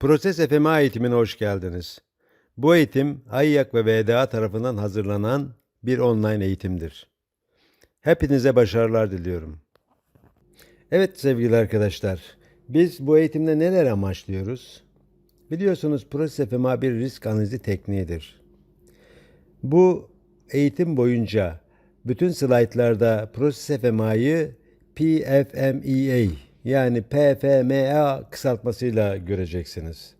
Proses FMA eğitimine hoş geldiniz. Bu eğitim AYYAK ve VDA tarafından hazırlanan bir online eğitimdir. Hepinize başarılar diliyorum. Evet sevgili arkadaşlar, biz bu eğitimde neler amaçlıyoruz? Biliyorsunuz Proses FMA bir risk analizi tekniğidir. Bu eğitim boyunca bütün slaytlarda Proses FMA'yı PFMEA yani PFMA kısaltmasıyla göreceksiniz.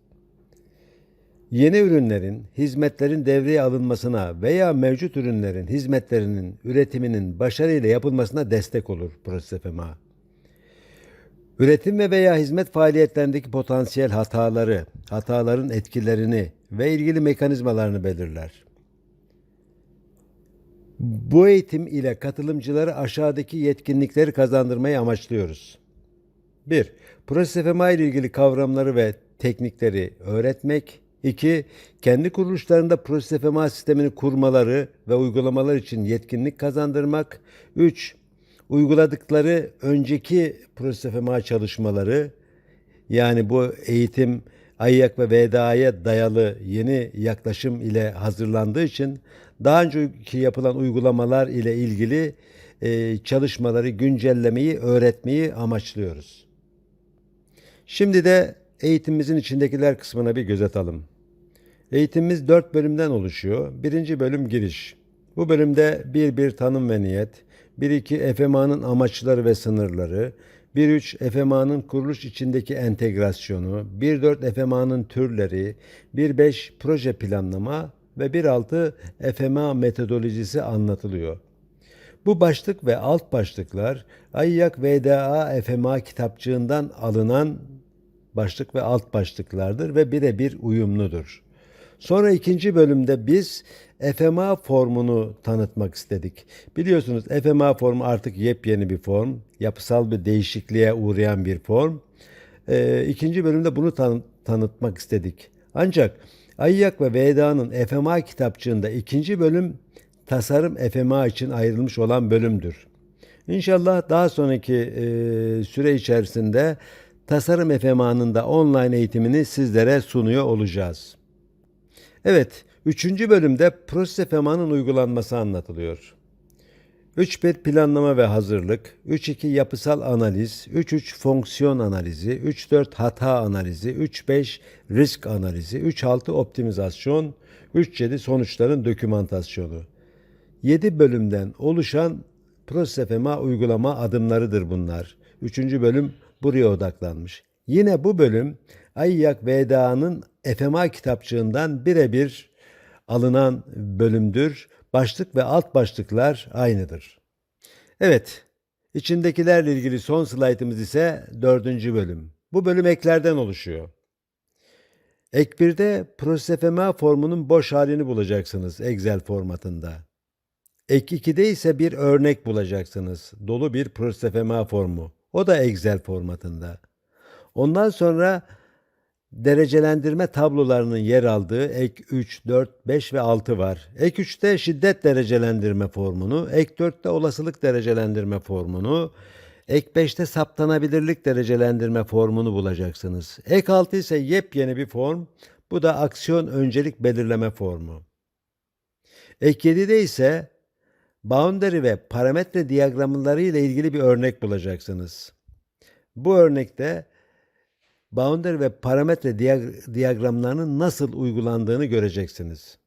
Yeni ürünlerin, hizmetlerin devreye alınmasına veya mevcut ürünlerin, hizmetlerinin üretiminin başarıyla yapılmasına destek olur Proses FMA. Üretim ve veya hizmet faaliyetlerindeki potansiyel hataları, hataların etkilerini ve ilgili mekanizmalarını belirler. Bu eğitim ile katılımcıları aşağıdaki yetkinlikleri kazandırmayı amaçlıyoruz. 1. Proses FMA ile ilgili kavramları ve teknikleri öğretmek. 2. Kendi kuruluşlarında Proses FMA sistemini kurmaları ve uygulamalar için yetkinlik kazandırmak. 3. Uyguladıkları önceki Proses FMA çalışmaları yani bu eğitim AYAK ve VDA'ya dayalı yeni yaklaşım ile hazırlandığı için daha önceki yapılan uygulamalar ile ilgili çalışmaları güncellemeyi, öğretmeyi amaçlıyoruz. Şimdi de eğitimimizin içindekiler kısmına bir göz atalım. Eğitimimiz dört bölümden oluşuyor. Birinci bölüm giriş. Bu bölümde bir bir tanım ve niyet, 1-2 FMA'nın amaçları ve sınırları, 1-3 FMA'nın kuruluş içindeki entegrasyonu, 1-4 FMA'nın türleri, 1-5 proje planlama ve 1-6 FMA metodolojisi anlatılıyor. Bu başlık ve alt başlıklar Ayyak VDA FMA kitapçığından alınan başlık ve alt başlıklardır ve birebir uyumludur. Sonra ikinci bölümde biz FMA formunu tanıtmak istedik. Biliyorsunuz FMA formu artık yepyeni bir form, yapısal bir değişikliğe uğrayan bir form. Ee, ikinci bölümde bunu tan- tanıtmak istedik. Ancak Ayyak ve Veda'nın FMA kitapçığında ikinci bölüm tasarım FMA için ayrılmış olan bölümdür. İnşallah daha sonraki e, süre içerisinde tasarım FMA'nın da online eğitimini sizlere sunuyor olacağız. Evet, üçüncü bölümde Proses FMA'nın uygulanması anlatılıyor. 3.1 planlama ve hazırlık, 3.2 yapısal analiz, 3.3 fonksiyon analizi, 3.4 hata analizi, 3.5 risk analizi, 3.6 optimizasyon, 3.7 sonuçların dokümantasyonu. 7 bölümden oluşan Proses FMA uygulama adımlarıdır bunlar. Üçüncü bölüm buraya odaklanmış. Yine bu bölüm Ayyak Veda'nın FMA kitapçığından birebir alınan bölümdür. Başlık ve alt başlıklar aynıdır. Evet, içindekilerle ilgili son slaytımız ise dördüncü bölüm. Bu bölüm eklerden oluşuyor. Ek 1'de Proses FMA formunun boş halini bulacaksınız Excel formatında. Ek 2'de ise bir örnek bulacaksınız. Dolu bir Proses FMA formu. O da Excel formatında. Ondan sonra derecelendirme tablolarının yer aldığı ek 3, 4, 5 ve 6 var. Ek 3'te şiddet derecelendirme formunu, ek 4'te olasılık derecelendirme formunu, ek 5'te saptanabilirlik derecelendirme formunu bulacaksınız. Ek 6 ise yepyeni bir form. Bu da aksiyon öncelik belirleme formu. Ek 7'de ise boundary ve parametre diyagramları ile ilgili bir örnek bulacaksınız. Bu örnekte boundary ve parametre diyag- diyagramlarının nasıl uygulandığını göreceksiniz.